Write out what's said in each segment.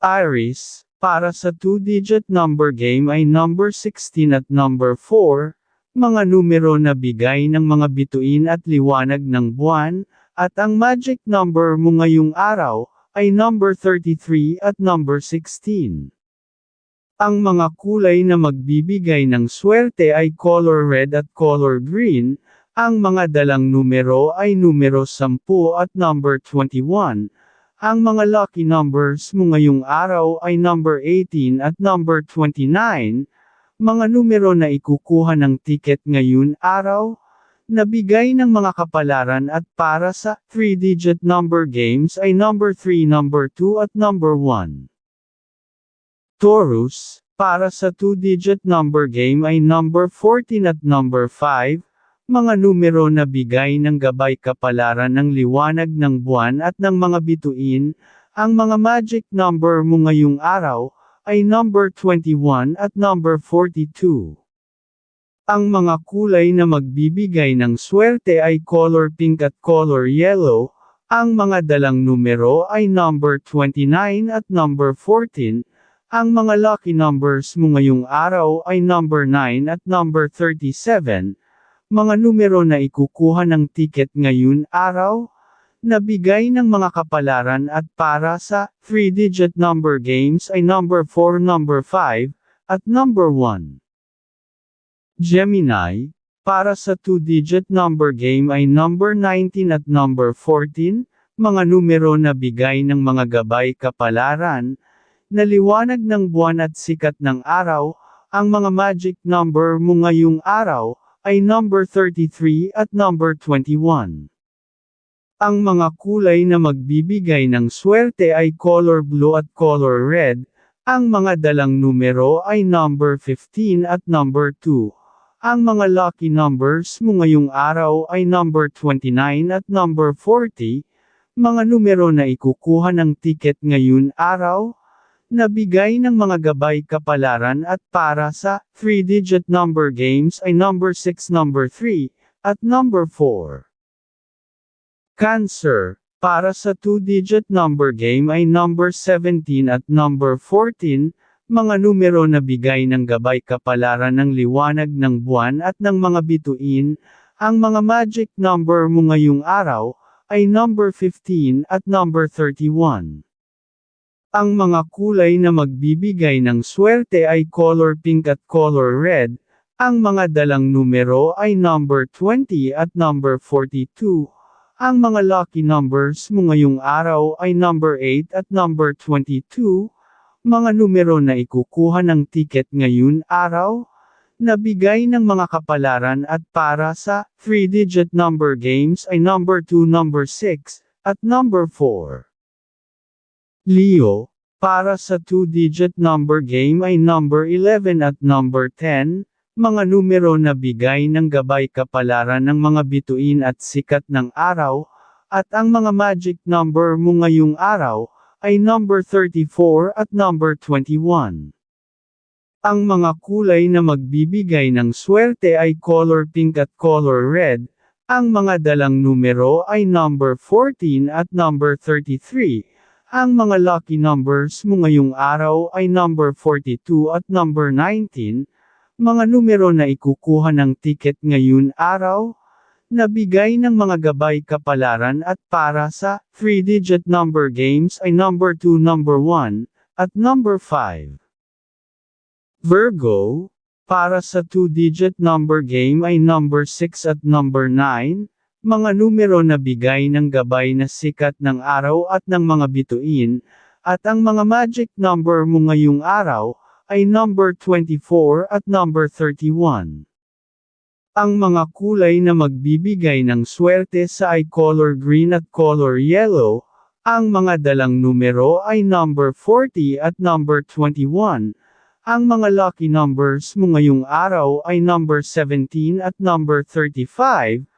Iris, para sa 2-digit number game ay number 16 at number 4, mga numero na bigay ng mga bituin at liwanag ng buwan, at ang magic number mo ngayong araw, ay number 33 at number 16. Ang mga kulay na magbibigay ng swerte ay color red at color green, ang mga dalang numero ay numero 10 at number 21. Ang mga lucky numbers mo ngayong araw ay number 18 at number 29. Mga numero na ikukuha ng ticket ngayon araw, nabigay ng mga kapalaran at para sa 3-digit number games ay number 3, number 2 at number 1. Taurus, para sa 2-digit number game ay number 14 at number 5, mga numero na bigay ng gabay kapalaran ng liwanag ng buwan at ng mga bituin, ang mga magic number mo ngayong araw, ay number 21 at number 42. Ang mga kulay na magbibigay ng swerte ay color pink at color yellow, ang mga dalang numero ay number 29 at number 14, ang mga lucky numbers mo ngayong araw ay number 9 at number 37, mga numero na ikukuha ng ticket ngayon araw, nabigay ng mga kapalaran at para sa 3-digit number games ay number 4, number 5, at number 1. Gemini, para sa 2-digit number game ay number 19 at number 14, mga numero na bigay ng mga gabay kapalaran, na liwanag ng buwan at sikat ng araw, ang mga magic number mo ngayong araw, ay number 33 at number 21. Ang mga kulay na magbibigay ng swerte ay color blue at color red, ang mga dalang numero ay number 15 at number 2. Ang mga lucky numbers mo ngayong araw ay number 29 at number 40, mga numero na ikukuha ng ticket ngayon araw, nabigay ng mga gabay kapalaran at para sa 3-digit number games ay number 6, number 3, at number 4. Cancer, para sa 2-digit number game ay number 17 at number 14, mga numero na bigay ng gabay kapalaran ng liwanag ng buwan at ng mga bituin, ang mga magic number mo ngayong araw, ay number 15 at number 31. Ang mga kulay na magbibigay ng swerte ay color pink at color red, ang mga dalang numero ay number 20 at number 42. Ang mga lucky numbers mo ngayong araw ay number 8 at number 22, mga numero na ikukuha ng ticket ngayon araw, nabigay ng mga kapalaran at para sa 3-digit number games ay number 2, number 6, at number 4. Leo, para sa 2-digit number game ay number 11 at number 10, mga numero na bigay ng gabay kapalaran ng mga bituin at sikat ng araw, at ang mga magic number mo ngayong araw, ay number 34 at number 21. Ang mga kulay na magbibigay ng swerte ay color pink at color red, ang mga dalang numero ay number 14 at number 33. Ang mga lucky numbers mo ngayong araw ay number 42 at number 19, mga numero na ikukuha ng ticket ngayon araw, Nabigay ng mga gabay kapalaran at para sa 3-digit number games ay number 2, number 1, at number 5. Virgo, para sa 2-digit number game ay number 6 at number 9, mga numero na bigay ng gabay na sikat ng araw at ng mga bituin, at ang mga magic number mo ngayong araw, ay number 24 at number 31. Ang mga kulay na magbibigay ng swerte sa ay color green at color yellow, ang mga dalang numero ay number 40 at number 21. Ang mga lucky numbers mo ngayong araw ay number 17 at number 35.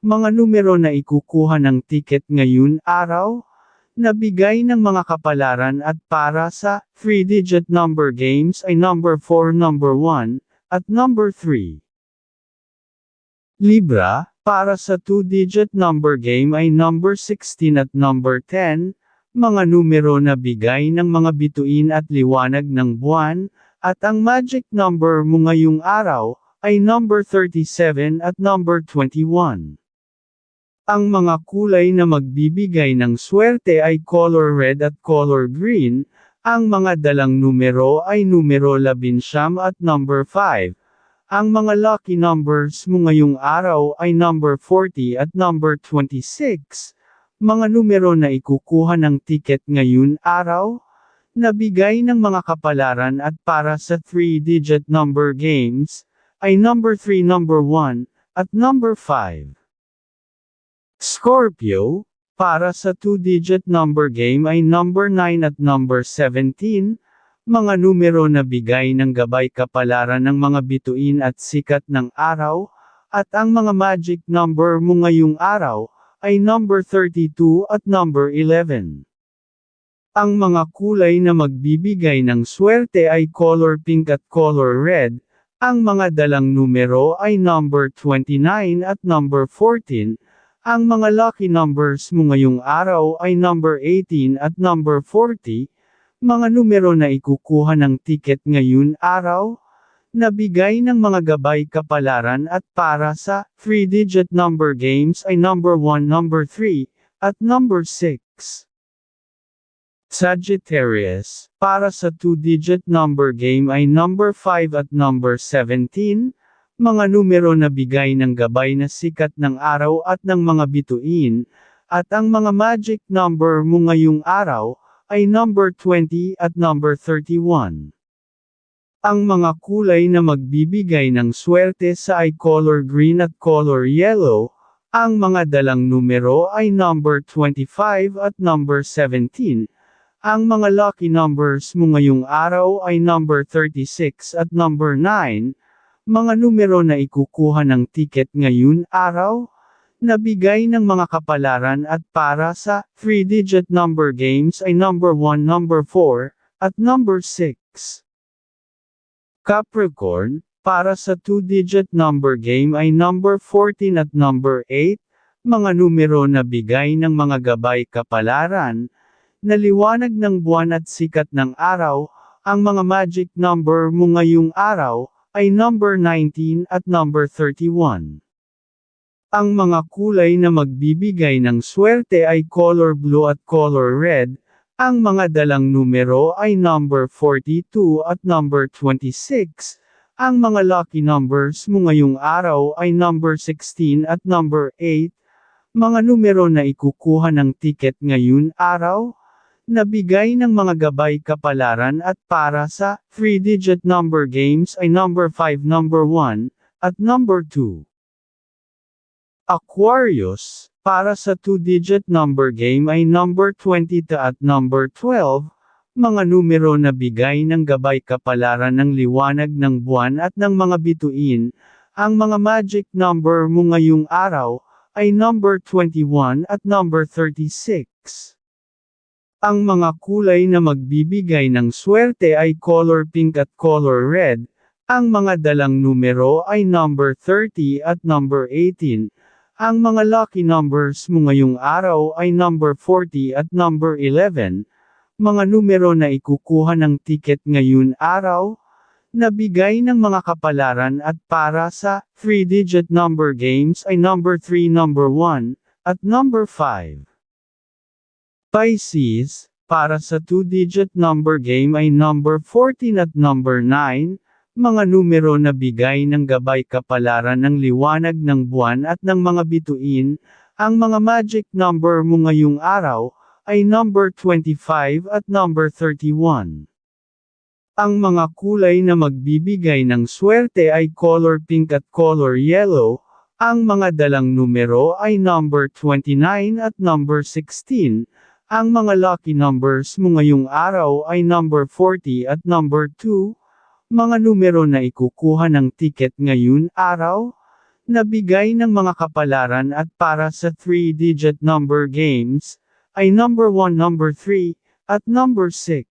Mga numero na ikukuha ng ticket ngayon araw, nabigay ng mga kapalaran at para sa 3-digit number games ay number 4, number 1, at number 3. Libra, para sa 2-digit number game ay number 16 at number 10, mga numero na bigay ng mga bituin at liwanag ng buwan, at ang magic number mo ngayong araw, ay number 37 at number 21. Ang mga kulay na magbibigay ng swerte ay color red at color green, ang mga dalang numero ay numero 11 at number 5. Ang mga lucky numbers mo ngayong araw ay number 40 at number 26. Mga numero na ikukuha ng ticket ngayon araw, nabigay ng mga kapalaran at para sa 3-digit number games, ay number 3 number 1, at number 5. Scorpio, para sa 2-digit number game ay number 9 at number 17, mga numero na bigay ng gabay kapalaran ng mga bituin at sikat ng araw, at ang mga magic number mo ngayong araw, ay number 32 at number 11. Ang mga kulay na magbibigay ng swerte ay color pink at color red, ang mga dalang numero ay number 29 at number 14, ang mga lucky numbers mo ngayong araw ay number 18 at number 40, mga numero na ikukuha ng ticket ngayon araw, Nabigay ng mga gabay kapalaran at para sa 3-digit number games ay number 1, number 3, at number 6. Sagittarius, para sa 2-digit number game ay number 5 at number 17, mga numero na bigay ng gabay na sikat ng araw at ng mga bituin, at ang mga magic number mo ngayong araw, ay number 20 at number 31. Ang mga kulay na magbibigay ng swerte sa ay color green at color yellow, ang mga dalang numero ay number 25 at number 17. Ang mga lucky numbers mo ngayong araw ay number 36 at number 9. Mga numero na ikukuha ng ticket ngayon araw, nabigay ng mga kapalaran at para sa 3-digit number games ay number 1, number 4, at number 6. Capricorn, para sa 2-digit number game ay number 14 at number 8, mga numero na bigay ng mga gabay kapalaran, naliwanag ng buwan at sikat ng araw, ang mga magic number mo ngayong araw, ay number 19 at number 31. Ang mga kulay na magbibigay ng swerte ay color blue at color red, ang mga dalang numero ay number 42 at number 26. Ang mga lucky numbers mo ngayong araw ay number 16 at number 8. Mga numero na ikukuha ng ticket ngayon araw, nabigay ng mga gabay kapalaran at para sa 3-digit number games ay number 5 number 1, at number 2. Aquarius, para sa 2-digit number game ay number 20 at number 12, mga numero na bigay ng gabay kapalaran ng liwanag ng buwan at ng mga bituin, ang mga magic number mo ngayong araw, ay number 21 at number 36. Ang mga kulay na magbibigay ng swerte ay color pink at color red, ang mga dalang numero ay number 30 at number 18, ang mga lucky numbers mo ngayong araw ay number 40 at number 11, mga numero na ikukuha ng ticket ngayon araw, nabigay ng mga kapalaran at para sa 3-digit number games ay number 3 number 1, at number 5. Pisces, para sa 2-digit number game ay number 14 at number 9, mga numero na bigay ng gabay kapalaran ng liwanag ng buwan at ng mga bituin, ang mga magic number mo ngayong araw, ay number 25 at number 31. Ang mga kulay na magbibigay ng swerte ay color pink at color yellow, ang mga dalang numero ay number 29 at number 16, ang mga lucky numbers mo ngayong araw ay number 40 at number 2, mga numero na ikukuha ng ticket ngayon araw, nabigay ng mga kapalaran at para sa 3-digit number games, ay number 1 number 3, at number 6.